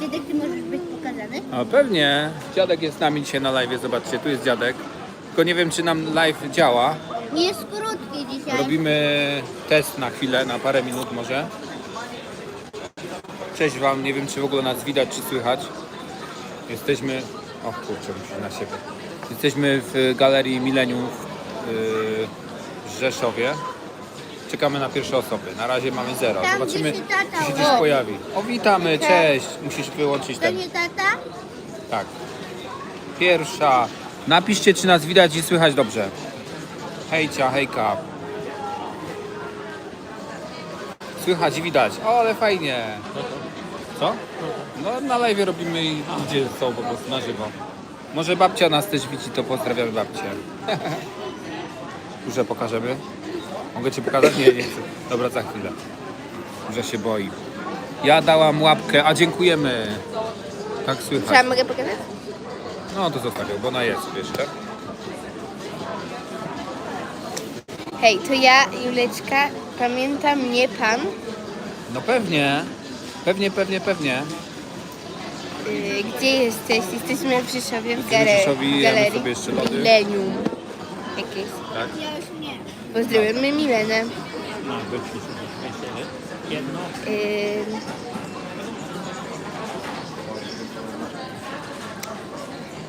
dziadek, ty możesz być pokazany? Pewnie. Dziadek jest z nami dzisiaj na live, zobaczcie, tu jest dziadek. Tylko nie wiem, czy nam live działa. Nie jest krótki dzisiaj. Robimy test na chwilę, na parę minut może. Cześć Wam, nie wiem czy w ogóle nas widać, czy słychać. Jesteśmy... O kurczę, muszę na siebie. Jesteśmy w Galerii Milenium w, yy, w Rzeszowie. Czekamy na pierwsze osoby. Na razie mamy zero. Tam, Zobaczymy, gdzie się tata czy się o. gdzieś pojawi. O, witamy, cześć. Musisz wyłączyć To ten. nie tata? Tak. Pierwsza. Napiszcie, czy nas widać i słychać dobrze. Hejcia, hejka. Słychać i widać. O, ale fajnie. Co? No na live robimy i ludzie są po prostu na żywo. Może babcia nas też widzi, to pozdrawiamy babcię. Już pokażemy. Mogę ci pokazać? Nie, nie chcę. Dobra, za chwilę. Już się boi. Ja dałam łapkę, a dziękujemy. Tak słychać. Czy ja mogę pokazać? No to zostawię, bo ona jest jeszcze. Hej, to ja, Juleczka, pamięta mnie pan, No pewnie. Pewnie, pewnie, pewnie. yy, gdzie jesteś? Jesteśmy w Rzeszowie w, w gale- Rzeszowie, w jemy galerii sobie jeszcze lody. Millennium. Jakieś. Tak? Ja już nie. Pozdrawiamy Milenę. Yy,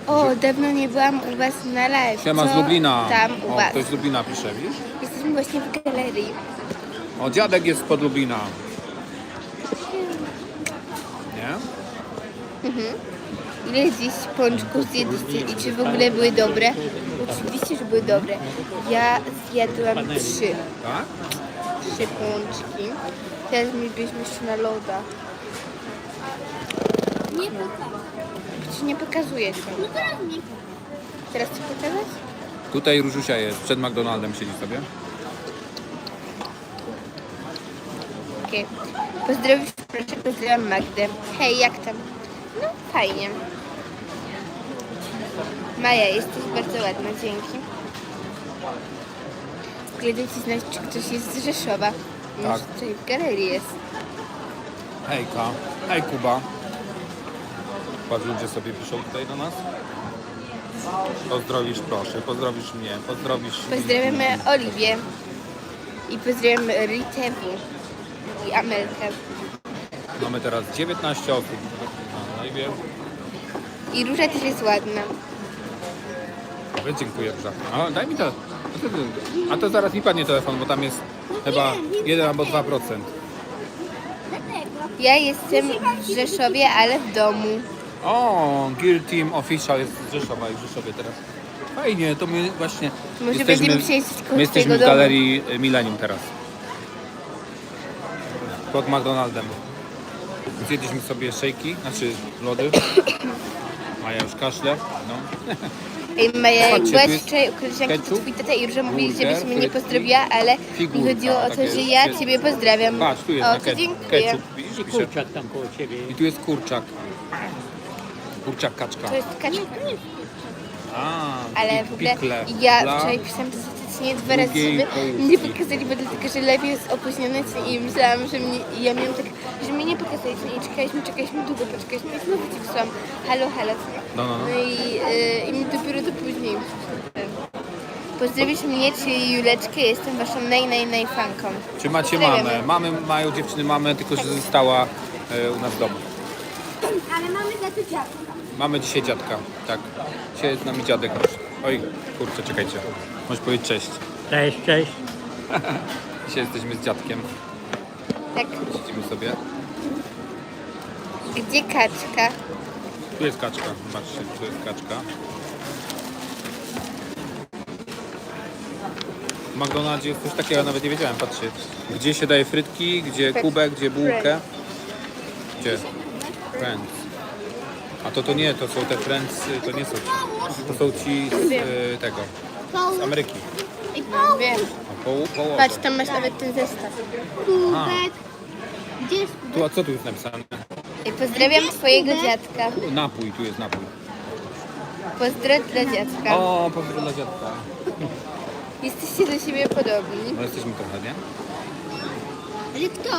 o, dawno nie byłam u was na live. Siema Co z Lublina. Tam u O, was. ktoś z Lublina pisze, widzisz? Jesteśmy właśnie w galerii. O, dziadek jest spod Lublina. Nie? Ile dziś pączków zjedliście i czy w ogóle były dobre? Oczywiście, że były dobre. Ja zjadłam trzy. Tak? Trzy pączki. Teraz mi byliśmy jeszcze na loda. Nie. Czy nie pokazuję cię? No teraz nie. Teraz ci pokazać? Tutaj Różusia jest, przed McDonaldem siedzi sobie. Okej. Pozdrowisz, proszę, pozdrawiam Magdę. Hej, jak tam? No, fajnie. Maja, jesteś bardzo ładna, dzięki. W ogóle dajcie znać, czy ktoś jest z Rzeszowa. Tak. Może tutaj w galerii jest. Hejka. Hej Kuba. Patrz, ludzie sobie piszą tutaj do nas. Pozdrowisz proszę, pozdrowisz mnie, pozdrowisz... Pozdrawiamy Oliwię. I pozdrawiamy Ritewu. I Amelkę. Mamy teraz 19 osób na live. I Róża też jest ładna. Dobrze, dziękuję Róża. A daj mi to. A to zaraz mi padnie telefon, bo tam jest chyba 1 albo 2%. Dlatego. Ja jestem w Rzeszowie, ale w domu. O, Gear Team Official jest z Rzeszowa i w Rzeszowie teraz. Fajnie, to my właśnie Może jesteśmy, będziemy koło my jesteśmy w domu. galerii y, Millennium teraz. Pod McDonaldem. Zjedliśmy sobie szejki, znaczy lody. Maja już kaszle. No. Ej, Maja, jak Patrzcie, byłaś tu jest wczoraj u koleżanki, to ketchup, twój tata i Róża mówili, burger, żebyś mnie nie frytki, pozdrowiła, ale mi figurka, chodziło o to, takie że ja jest- ciebie pozdrawiam. Patrz, tu jest o, na to ke- dziękuję. ketchup. Widzisz, I pisze. kurczak tam koło ciebie. I tu jest kurczak. Kurczak kaczka. To jest kaczka. A, Ale i w ogóle pikle ja dla- wczoraj pisałam to statystycznie dwa razy, drugiej żeby połówki. nie pokazali, bo dlatego, że lepiej jest opóźniony i myślałam, że mnie, i ja miałam tak, że mnie nie pokazali i czekaliśmy, czekaliśmy długo, poczekaliśmy i znowu ci wysłałam halo, halo. No, no, no. No i, y, i mi później Pozdrowisz mnie, czyli Juleczkę, jestem waszą naj, naj, naj fanką. Czy macie mamę? Mamy mają dziewczyny mamę, tylko że została e, u nas w domu. Ale mamy za to dziadka. Mamy dzisiaj dziadka, tak. Dzisiaj jest z nami dziadek. Oj, kurczę, czekajcie. Możesz powiedzieć cześć. Cześć, cześć. Dzisiaj jesteśmy z dziadkiem. Tak, Siedzimy sobie. gdzie kaczka? Tu jest kaczka. Zobaczcie, tu jest kaczka. W McDonaldzie jest coś takiego, nawet nie wiedziałem, patrzcie. Gdzie się daje frytki, gdzie kubek, gdzie bułkę. Gdzie? Friends. A to to nie, to są te Friends, to nie są ci. To są ci z y, tego, z. Ameryki. Wiem. A po, połowa. Patrz, tam masz nawet ten zestaw. Kubek. Gdzie jest Tu, a co tu jest napisane? I pozdrawiam twojego dziadka. Napój, tu jest napój. Pozdro dla dziadka. O, pozdro dla dziadka. Jesteście do siebie podobni. No jesteśmy trochę, nie? Ale kto?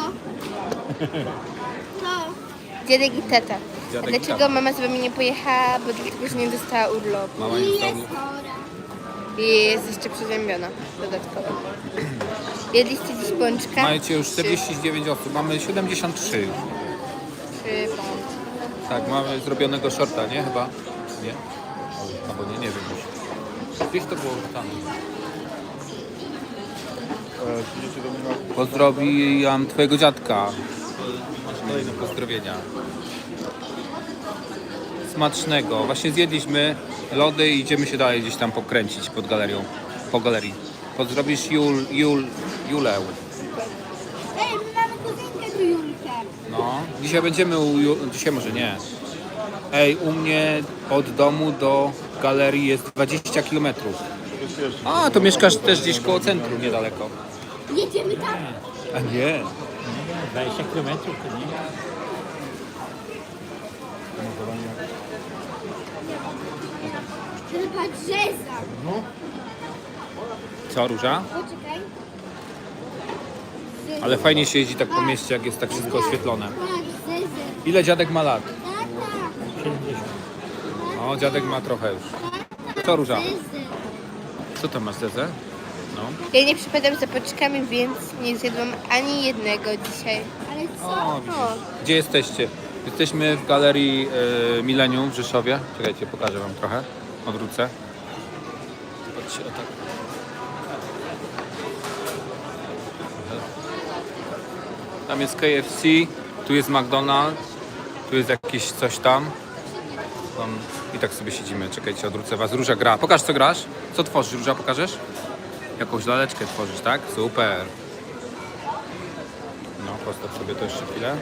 Kto? Dziadek i tata. Dziadek A i dlaczego tata. mama z wami nie pojechała? Bo dlatego, że nie dostała urlopu. Mama I nie chora. I jest jeszcze przeziębiona dodatkowo. Jedliście dziś pączka? Macie już 49 osób, mamy 73 już. Czy pączka? Tak, mamy zrobionego shorta, nie? Chyba? Nie? Albo nie, nie wiem już. Gdzieś to było tam. Pozdrowiam twojego dziadka. Kolejne pozdrowienia. Smacznego. Właśnie zjedliśmy lody i idziemy się dalej gdzieś tam pokręcić pod galerią. Po galerii. Pozdrowisz Jul, Jul, Julę. Ej, my mamy kuzynkę tu Julkę. No, dzisiaj będziemy u Ju... Dzisiaj może nie. Ej, u mnie od domu do galerii jest 20 km. A, to mieszkasz też gdzieś koło centrum, niedaleko. Jedziemy tam. A nie. 20 km to nie. Chyba drzewa. Co, Róża? Poczekaj. Ale fajnie się jeździ tak po mieście, jak jest tak wszystko oświetlone. Tak. Ile dziadek ma lat? Tata. 70. O, dziadek ma trochę już. Co, Róża? Co to masz, Zeze? No. Ja nie przypadam za pączkami, więc nie zjadłam ani jednego dzisiaj. Ale co? O, widzisz. Gdzie jesteście? Jesteśmy w galerii e, Millennium w Rzeszowie. Czekajcie, pokażę wam trochę. Odwrócę. Zobaczcie, o tak. Tam jest KFC, tu jest McDonald's, tu jest jakieś coś tam. tam. I tak sobie siedzimy. Czekajcie, odwrócę was. Róża gra. Pokaż co grasz. Co tworzysz, Róża, pokażesz? Jakąś laleczkę tworzysz, tak? Super. No, postaw sobie to jeszcze chwilę.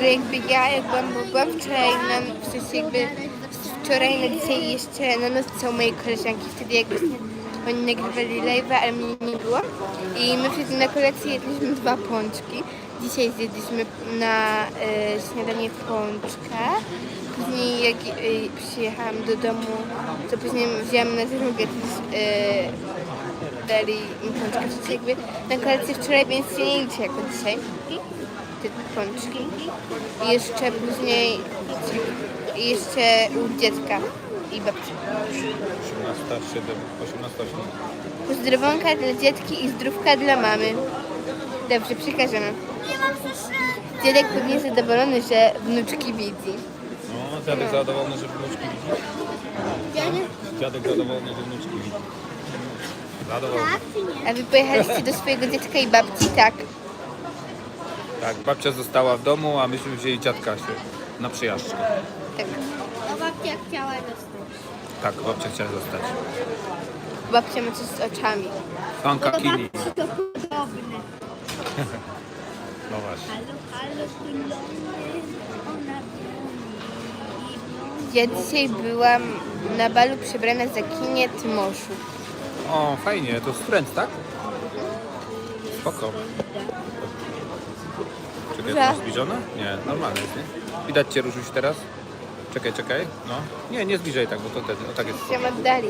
Jakby ja, jak byłam, byłam wczoraj na, w sensie jakby wczoraj na dzisiaj jeszcze na nocce u mojej koleżanki, wtedy jak właśnie oni nagrywali live'a, ale mnie nie było. I my wtedy na kolację jedliśmy dwa pączki. Dzisiaj zjedliśmy na e, śniadanie pączka. Później jak e, przyjechałam do domu, to później wzięłam na drogę też e, dali mi pączka. W sensie jakby na kolację wczoraj, więc się nie liczy jako dzisiaj. Te pączki. I jeszcze później i jeszcze u dziecka i babci. 18, 7, 18, 8. Pozdrowonka dla dziadki i zdrówka dla mamy. Dobrze, przekażemy. Nie mam przecież... Dziadek pewnie zadowolony, że wnuczki widzi. No, dziadek zadowolony, że wnuczki widzi. Dziadek, Dziadek zadowolony, że wnuczki widzi. Zadowolony. tak czy nie? A wy pojechaliście do swojego dziecka i babci? Tak. Tak, babcia została w domu, a myśmy wzięli dziadka się na przyjażdżkę. Tak. No babcia chciała dostać. Tak, babcia chciała zostać. Babcia ma coś z oczami. Fanka do kini. babci to podobne. No właśnie. Halo, halo, Ja dzisiaj byłam na balu przebrana za kinie Tymoszu. O, fajnie, to jest Friends, tak? Spoko. Czekaj, to Że? jest zbliżone? Nie, normalne jest, nie? Widać Cię, Różuś, teraz? Czekaj, czekaj, no. Nie, nie zbliżaj tak, bo to ten, o tak jest. Się oddali.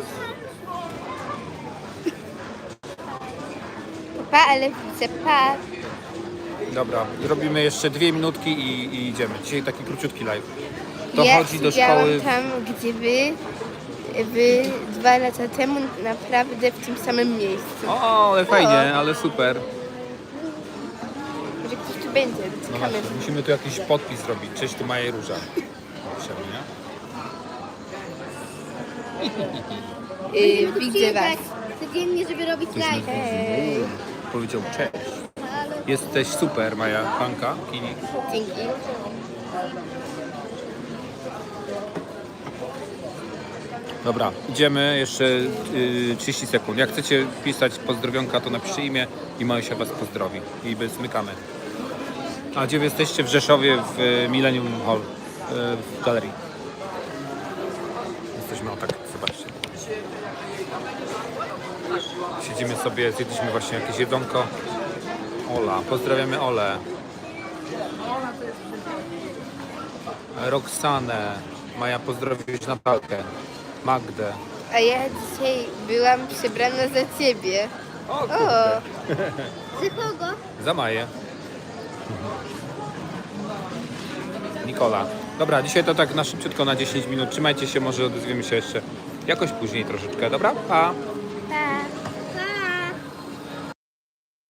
Pa, ale widzę, pa. Dobra, zrobimy jeszcze dwie minutki i, i idziemy. Dzisiaj taki króciutki live. To ja chodzi do szkoły. tam, gdzie wy, wy dwa lata temu naprawdę w tym samym miejscu. O, ale fajnie, ale super. Może ktoś tu będzie, No czekamy. właśnie, musimy tu jakiś podpis zrobić. Cześć, tu Maja i Róża. Piszemy, nie? Yy, widzę was. Codziennie, żeby robić live. Powiedział cześć. Jesteś super, Maja. Panka, Kini. Dzięki. Dobra, idziemy jeszcze y, 30 sekund. Jak chcecie pisać pozdrowionka, to napiszcie imię i Maja się Was pozdrowi. I my zmykamy. A gdzie wy jesteście? W Rzeszowie, w y, Millennium Hall, y, w galerii. Jesteśmy o tak, zobaczcie. Siedzimy sobie, zjedliśmy właśnie jakieś jedzonko. Ola, pozdrawiamy Olę. Roxanę. Maja pozdrowić Natalkę. Magdę. A ja dzisiaj byłam przebrana za ciebie. O O, kurde. Za kogo? Za Maję. Nikola. Dobra, dzisiaj to tak na szybciutko na 10 minut. Trzymajcie się, może odezwiemy się jeszcze jakoś później troszeczkę, dobra? Pa!